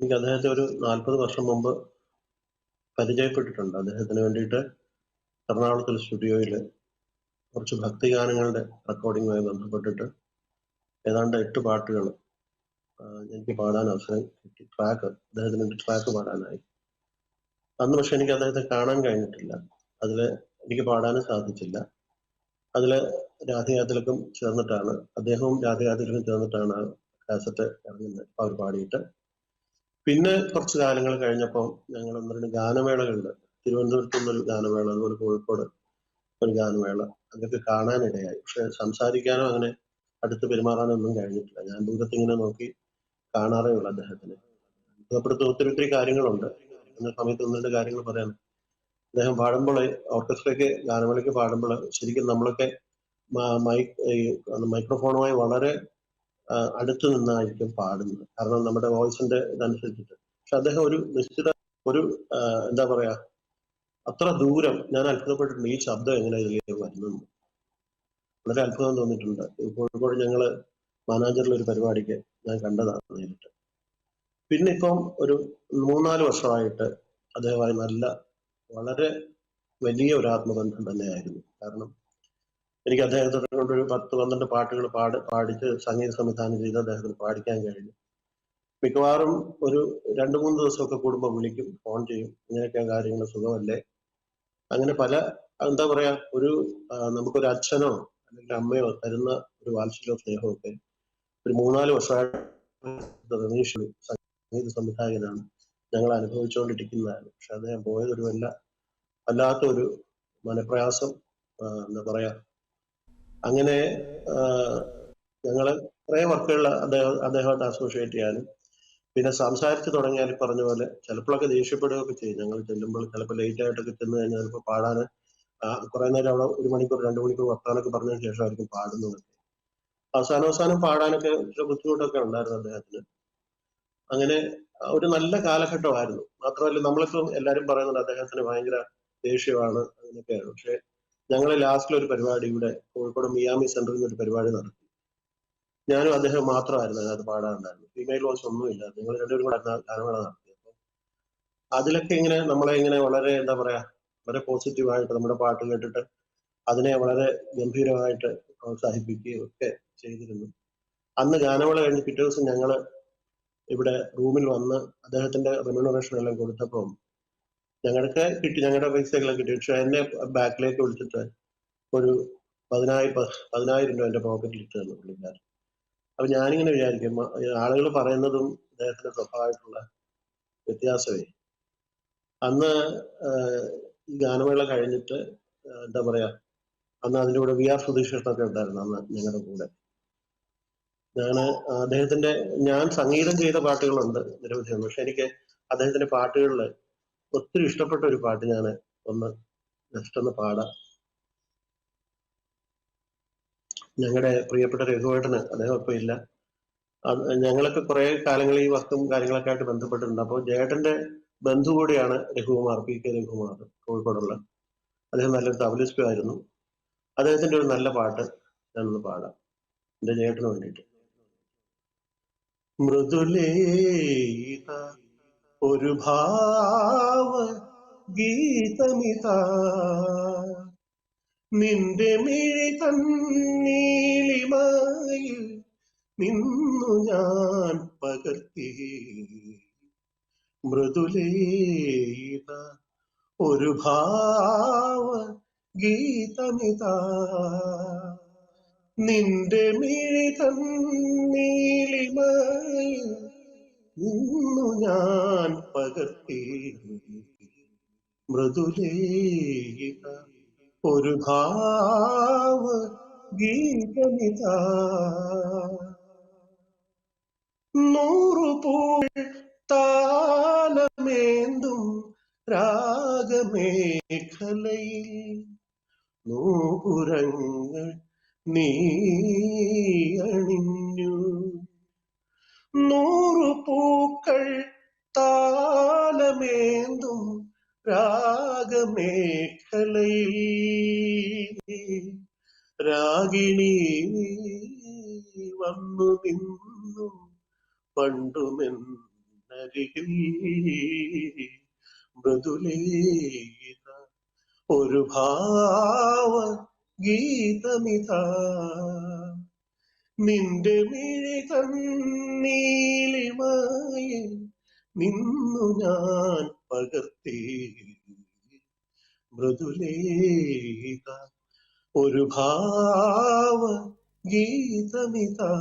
എനിക്ക് അദ്ദേഹത്തെ ഒരു നാൽപ്പത് വർഷം മുമ്പ് പരിചയപ്പെട്ടിട്ടുണ്ട്. അദ്ദേഹത്തിന് വേണ്ടിയിട്ട് എറണാകുളത്തിൽ സ്റ്റുഡിയോയിൽ കുറച്ച് ഭക്തിഗാനങ്ങളുടെ റെക്കോർഡിങ്ങുമായി ബന്ധപ്പെട്ടിട്ട് ഏതാണ്ട് എട്ട് പാട്ടുകൾ എനിക്ക് പാടാൻ അവസരം കിട്ടി. ട്രാക്ക് അദ്ദേഹത്തിന് വേണ്ടി ട്രാക്ക് പാടാനായി. അന്ന് പക്ഷെ എനിക്ക് അദ്ദേഹത്തെ കാണാൻ കഴിഞ്ഞിട്ടില്ല. അതിൽ എനിക്ക് പാടാനും സാധിച്ചില്ല. അതിൽ രാധികാതിലക്കും ചേർന്നിട്ടാണ് അദ്ദേഹവും രാധികാതിലക്കും ചേർന്നിട്ടാണ് കാസറ്റ് ഇറങ്ങുന്നത്. അവർ പാടിയിട്ട് പിന്നെ കുറച്ച് കാലങ്ങൾ കഴിഞ്ഞപ്പോൾ ഞങ്ങൾ ഒന്ന് രണ്ട് ഗാനമേളകളുണ്ട്. തിരുവനന്തപുരത്ത് നിന്നൊരു ഗാനമേള അതുപോലെ കോഴിക്കോട് ഒരു ഗാനമേള. അതൊക്കെ കാണാനിടയായി. പക്ഷെ സംസാരിക്കാനോ അങ്ങനെ അടുത്ത് പെരുമാറാനോ ഒന്നും കഴിഞ്ഞിട്ടില്ല. ഞാൻ ദൂരത്തിങ്ങനെ നോക്കി കാണാറേ ഉള്ളൂ അദ്ദേഹത്തിന്. അപ്പുറത്ത് ഒത്തിരി ഒത്തിരി കാര്യങ്ങളുണ്ട്. എന്ന സമയത്ത് ഒന്ന് രണ്ട് കാര്യങ്ങൾ പറയാൻ അദ്ദേഹം പാടുമ്പോൾ ഓർക്കസ്ട്രയ്ക്ക് ഗാനമേളയ്ക്ക് പാടുമ്പോൾ ശരിക്കും നമ്മളൊക്കെ മൈക്രോഫോണുമായി വളരെ അടുത്ത് നിന്നായിരിക്കും പാടുന്നത്. കാരണം നമ്മുടെ വോയിസിന്റെ ഇതനുസരിച്ചിട്ട്. പക്ഷെ അദ്ദേഹം ഒരു നിശ്ചിത ഒരു എന്താ പറയാ അത്ര ദൂരം ഞാൻ അത്ഭുതപ്പെട്ടിട്ടുണ്ട് ഈ ശബ്ദം എങ്ങനെ ഇതിലേക്ക് വരുന്നു? വളരെ അത്ഭുതം തോന്നിയിട്ടുണ്ട്. കോഴിക്കോട് ഞങ്ങൾ മാനാഞ്ചറിൽ ഒരു പരിപാടിക്ക് ഞാൻ കണ്ടതാണ് നേരിട്ട്. പിന്നെ ഇപ്പം ഒരു മൂന്നാൽ വർഷമായിട്ട് അദ്ദേഹമായി നല്ല വളരെ വലിയ ഒരു ആത്മബന്ധം തന്നെയായിരുന്നു. കാരണം എനിക്ക് അദ്ദേഹത്തോട് കൊണ്ടൊരു പത്ത് പന്ത്രണ്ട് പാട്ടുകൾ പാട് പാടിച്ച് സംഗീത സംവിധാനം ചെയ്ത് അദ്ദേഹത്തിന് പാടിക്കാൻ കഴിഞ്ഞു. മിക്കവാറും ഒരു രണ്ട് മൂന്ന് ദിവസമൊക്കെ കൂടുമ്പോൾ വിളിക്കും ഫോൺ ചെയ്യും ഇങ്ങനെയൊക്കെ കാര്യങ്ങൾ സുഖമല്ലേ? അങ്ങനെ പല എന്താ പറയാ ഒരു നമുക്കൊരു അച്ഛനോ അല്ലെങ്കിൽ അമ്മയോ തരുന്ന ഒരു വാത്സല്യോ സ്നേഹമൊക്കെ ഒരു മൂന്നാൽ വർഷമായിട്ട് രമേഷ് സംഗീത സംവിധായകനാണ്. ഞങ്ങൾ അനുഭവിച്ചുകൊണ്ടിരിക്കുന്നതാണ്. പക്ഷെ അദ്ദേഹം പോയതൊരു വല്ല വല്ലാത്തൊരു മനപ്രയാസം എന്താ പറയാ അങ്ങനെ ഞങ്ങൾ കുറേ വർക്കുകൾ അദ്ദേഹം അദ്ദേഹമായിട്ട് അസോസിയേറ്റ് ചെയ്യാനും പിന്നെ സംസാരിച്ച് തുടങ്ങിയാൽ പറഞ്ഞ പോലെ ചിലപ്പോഴൊക്കെ ദേഷ്യപ്പെടുകയൊക്കെ ചെയ്യും. ഞങ്ങൾ ചെല്ലുമ്പോൾ ചിലപ്പോൾ ലേറ്റ് ആയിട്ടൊക്കെ ചെന്ന് കഴിഞ്ഞാൽ ചിലപ്പോൾ പാടാൻ കുറെ നേരം അവിടെ ഒരു മണിക്കൂർ രണ്ട് മണിക്കൂർ വർത്താനൊക്കെ പറഞ്ഞതിന് ശേഷമായിരിക്കും പാടുന്നത്. അവസാനം അവസാനം പാടാനൊക്കെ ചില ബുദ്ധിമുട്ടൊക്കെ ഉണ്ടായിരുന്നു അദ്ദേഹത്തിന്. അങ്ങനെ ഒരു നല്ല കാലഘട്ടമായിരുന്നു. മാത്രമല്ല നമ്മളിപ്പം എല്ലാവരും പറയുന്നുണ്ട് അദ്ദേഹത്തിന് ഭയങ്കര ദേഷ്യമാണ് അങ്ങനെയൊക്കെയാണ്. പക്ഷെ ഞങ്ങൾ ലാസ്റ്റിൽ ഒരു പരിപാടി ഇവിടെ കോഴിക്കോട് മിയാമി സെന്ററിൽ നിന്ന് ഒരു പരിപാടി നടത്തി. ഞാനും അദ്ദേഹം മാത്രമായിരുന്നു അതിനകത്ത് പാടാറുണ്ടായിരുന്നു ഫീമെയിൽ വോയിസ് ഒന്നുമില്ല. നിങ്ങൾ രണ്ടുപേരും കൂടെ ഗാനമേള നടത്തി. അപ്പോൾ അതിലൊക്കെ ഇങ്ങനെ നമ്മളെ ഇങ്ങനെ വളരെ എന്താ പറയാ വളരെ പോസിറ്റീവായിട്ട് നമ്മുടെ പാട്ട് കേട്ടിട്ട് അതിനെ വളരെ ഗംഭീരമായിട്ട് പ്രോത്സാഹിപ്പിക്കുകയും ഒക്കെ ചെയ്തിരുന്നു. അന്ന് ഗാനമേള കഴിഞ്ഞ് പിറ്റേ ദിവസം ഞങ്ങൾ ഇവിടെ റൂമിൽ വന്ന് അദ്ദേഹത്തിന്റെ റെമ്യൂണറേഷൻ എല്ലാം കൊടുത്തപ്പോൾ ഞങ്ങൾക്ക് കിട്ടി ഞങ്ങളുടെ പൈസകളൊക്കെ കിട്ടി. പക്ഷെ എന്നെ ബാക്കിലേക്ക് വിളിച്ചിട്ട് ഒരു പതിനായിരം പതിനായിരം രൂപ എന്റെ പോക്കറ്റിൽ ഇട്ട് തന്നു പുള്ളിക്കാരൻ അപ്പൊ ഞാനിങ്ങനെ വിചാരിക്കും ആളുകൾ പറയുന്നതും അദ്ദേഹത്തിന്റെ സ്വഭാവമായിട്ടുള്ള വ്യത്യാസമേ. അന്ന് ഈ ഗാനമേള കഴിഞ്ഞിട്ട് എന്താ പറയാ അന്ന് അതിന്റെ കൂടെ വി ആർ സുധീഷ്ണൊക്കെ ഉണ്ടായിരുന്നു അന്ന് ഞങ്ങളുടെ കൂടെ. ഞാൻ അദ്ദേഹത്തിന്റെ ഞാൻ സംഗീതം ചെയ്ത പാട്ടുകളുണ്ട് നിരവധിയാണ് പക്ഷെ എനിക്ക് അദ്ദേഹത്തിന്റെ പാട്ടുകളിൽ ഒത്തിരി ഇഷ്ടപ്പെട്ട ഒരു പാട്ട് ഞാൻ ഒന്ന് ജസ്റ്റ് ഒന്ന് പാടാം. ഞങ്ങളുടെ പ്രിയപ്പെട്ട രഘുവേട്ടന് അദ്ദേഹം ഇപ്പൊ ഇല്ല. ഞങ്ങളൊക്കെ കുറെ കാലങ്ങൾ ഈ വർക്കും കാര്യങ്ങളൊക്കെ ആയിട്ട് ബന്ധപ്പെട്ടിട്ടുണ്ട്. അപ്പോൾ ജേട്ടന്റെ ബന്ധു കൂടിയാണ് രഘുകുമാർ പി കെ രഘുകുമാർ കോഴിക്കോടുള്ള. അദ്ദേഹം നല്ലൊരു തബലിസ്റ്റ് ആയിരുന്നു. അദ്ദേഹത്തിന്റെ ഒരു നല്ല പാട്ട് ഞാനൊന്ന് പാടാം. എന്റെ ജേട്ടന് വേണ്ടിയിട്ട്. മൃദുലേത ഒരു ഭാവ ഗീതമിത. നിന്റെ മിഴി തന്നീളിമായി നിന്നു ഞാൻ പകർത്തി. മൃദുലേത ഒരു ഭാവ ഗീതമിത. നിന്റെ മിഴി തന്നീളിമായി നിന്നു ഞാൻ പകർത്തി മൃദുലേ ഒരു ഭാവ ഗീതമിത. നൂറു പൂൾ താലമേന്തും രാഗമേഖലയിൽ നൂപുരങ്ങൾ നീ അണിഞ്ഞു നൂറു പൂക്കൾ താലമേന്തും രാഗമേഖലയിൽ. രാഗിണി വന്നു നിന്നു പണ്ടുമെന്നരികിൽ. മൃദുലീത ഒരു ഭാവ ഗീതമിതാ നിന്റെ മിഴി കണ്ണീലിമായി നിന്നു ഞാൻ പകർത്തി മൃദുലേത ഒരു ഭാവ ഗീതമിതാ